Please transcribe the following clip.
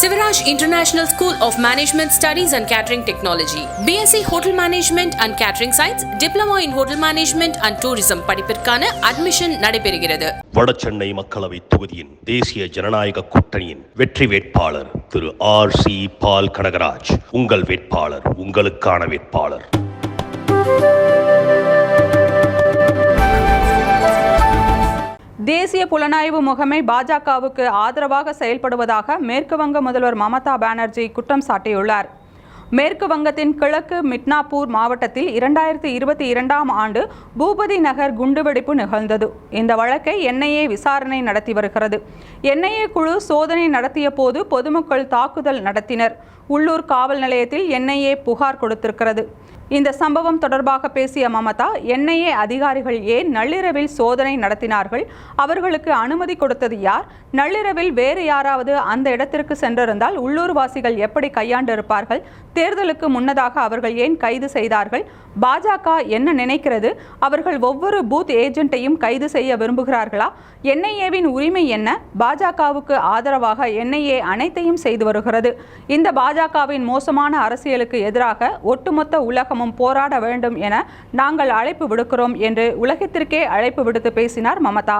Sivaraj international school of management studies and catering technology BSc hotel management and catering science diploma in hotel management and tourism படிப்பிற்கான admission நடைபெறுகிறது வடசென்னை மக்களவை தொகுதியின் தேசிய ஜனநாயக கூட்டணியின் வெற்றி வேட்பாளர் திரு ஆர் சி பால் கனகராஜ் உங்கள் வேட்பாளர் உங்களுக்கான வேட்பாளர் தேசிய புலனாய்வு முகமை பாஜகவுக்கு ஆதரவாக செயல்படுவதாக மேற்கு வங்க முதல்வர் மமதா பானர்ஜி குற்றம் சாட்டியுள்ளார். மேற்கு வங்கத்தின் கிழக்கு மிட்னாப்பூர் மாவட்டத்தில் இரண்டாயிரத்தி இருபத்தி இரண்டாம் ஆண்டு பூபதி நகர் குண்டுவெடிப்பு நிகழ்ந்தது. இந்த வழக்கை என்ஐஏ விசாரணை நடத்தி வருகிறது. என்ஐஏ குழு சோதனை நடத்திய போது பொதுமக்கள் தாக்குதல் நடத்தினர். உள்ளூர் காவல் நிலையத்தில் என்ஐஏ புகார் கொடுத்திருக்கிறது. இந்த சம்பவம் தொடர்பாக பேசிய மமதா என்ஐஏ அதிகாரிகள் ஏன் நள்ளிரவில் சோதனை நடத்தினார்கள்? அவர்களுக்கு அனுமதி கொடுத்தது யார்? நள்ளிரவில் வேறு யாராவது அந்த இடத்திற்கு சென்றிருந்தால் உள்ளூர்வாசிகள் எப்படி கையாண்டிருப்பார்கள்? தேர்தலுக்கு முன்னதாக அவர்கள் ஏன் கைது செய்தார்கள்? பாஜக என்ன நினைக்கிறது? அவர்கள் ஒவ்வொரு பூத் ஏஜென்ட்டையும் கைது செய்ய விரும்புகிறார்களா? என்ஐஏவின் உரிமை என்ன? பாஜகவுக்கு ஆதரவாக என்ஐஏ அனைத்தையும் செய்து வருகிறது. இந்த பாஜகவின் மோசமான அரசியலுக்கு எதிராக ஒட்டுமொத்த உலகம் நாமும் போராட வேண்டும் என நாங்கள் அழைப்பு விடுக்கிறோம் என்று உலகத்திற்கே அழைப்பு விடுத்து பேசினார் மமதா.